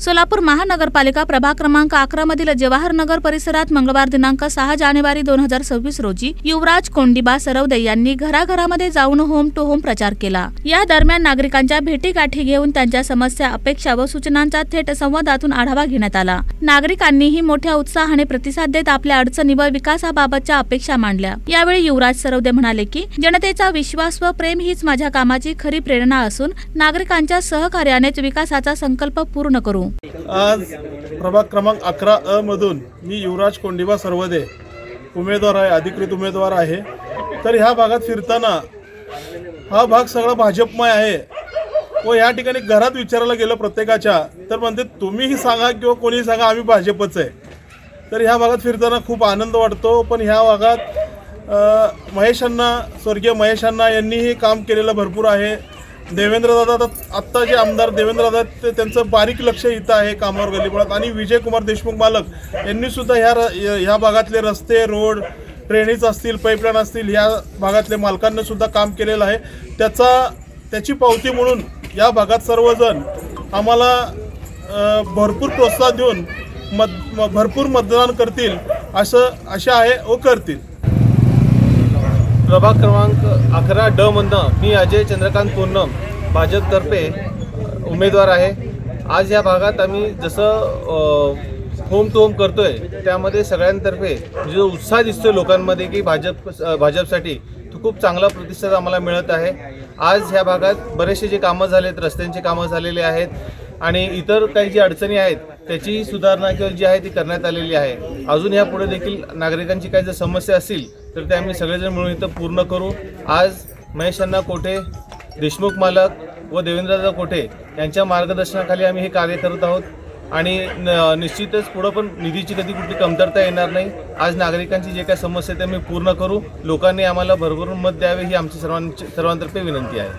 सोलापूर महानगरपालिका प्रभाग क्रमांक अकरा मधील जवाहर नगर परिसरात मंगळवार दिनांक सहा जानेवारी दोन हजार सव्वीस रोजी युवराज कोंडिबा सरवदे यांनी घराघरामध्ये जाऊन होम टू होम प्रचार केला. या दरम्यान नागरिकांच्या भेटीगाठी घेऊन त्यांच्या समस्या अपेक्षा व सूचनांचा थेट संवादातून आढावा घेण्यात आला. नागरिकांनीही मोठ्या उत्साहाने प्रतिसाद देत आपल्या अडचणी व विकासाबाबतच्या अपेक्षा मांडल्या. यावेळी युवराज सरवदे म्हणाले की जनतेचा विश्वास व प्रेम हीच माझ्या कामाची खरी प्रेरणा असून नागरिकांच्या सहकार्यानेच विकासाचा संकल्प पूर्ण करू. आज प्रभाग क्रमांक अकरा अ मधून मी युवराज कोंडिबा सर्वदे उमेदवार आहे अधिकृत उमेदवार आहे. तर ह्या भागात फिरताना हा भाग सगळा भाजपमय आहे. व या ठिकाणी घरात विचारायला गेलं प्रत्येकाच्या तर म्हणते तुम्हीही सांगा किंवा कोणीही सांगा आम्ही भाजपच आहे. तर ह्या भागात फिरताना खूप आनंद वाटतो. पण ह्या भागात महेशांना स्वर्गीय महेशांना यांनीही काम केलेलं भरपूर आहे. देवेंद्र दादा आत्ता जे आमदार देवेंद्र दादा ते त्यांचं बारीक लक्ष इथं आहे कामावर गल्लीपुळात आणि विजयकुमार देशमुख मालक यांनी सुद्धा ह्या र- ह्या भागातले रस्ते रोड ट्रेनीज असतील पाईपलाईन असतील ह्या भागातले मालकांनी सुद्धा काम केलेलं आहे. त्याचा त्याची पावती म्हणून या भागात सर्वजण आम्हाला भरपूर प्रोत्साहन देऊन मत म- भरपूर मतदान करतील असं आशा आहे व करतील. प्रभाग क्रमांक अकरा ड मधनं मी अजय चंद्रकांत पूर्णम भाजपतर्फे उमेदवार आहे. आज या भागात आम्ही जसं होम टू होम करतोय त्यामध्ये सगळ्यांतर्फे जो उत्साह दिसतोय लोकांमध्ये की भाजप भाजपसाठी तो खूप चांगला प्रतिसाद आम्हाला मिळत आहे. आज ह्या भागात बरेचसे जे कामं झालेत रस्त्यांची कामं झालेली आहेत आणि इतर काही जी अडचणी आहेत त्याची सुधारणा किंवा जी आहे ती करण्यात आलेली आहे. अजून यापुढे देखील नागरिकांची काही जर समस्या असतील तर ते आम्ही सगळेजण मिळून इथं पूर्ण करू. आज महेश अण्णा कोठे देशमुख मालक व देवेंद्रदा कोठे यांच्या मार्गदर्शनाखाली आम्ही हे कार्य करत आहोत. आणि न- निश्चितच पुढं पण निधीची कधी कुठली कमतरता येणार नाही. आज नागरिकांची जे काही समस्या ते आम्ही पूर्ण करू. लोकांनी आम्हाला भरभरून मत द्यावे ही आमची सर्वांची सर्वांतर्फे विनंती आहे.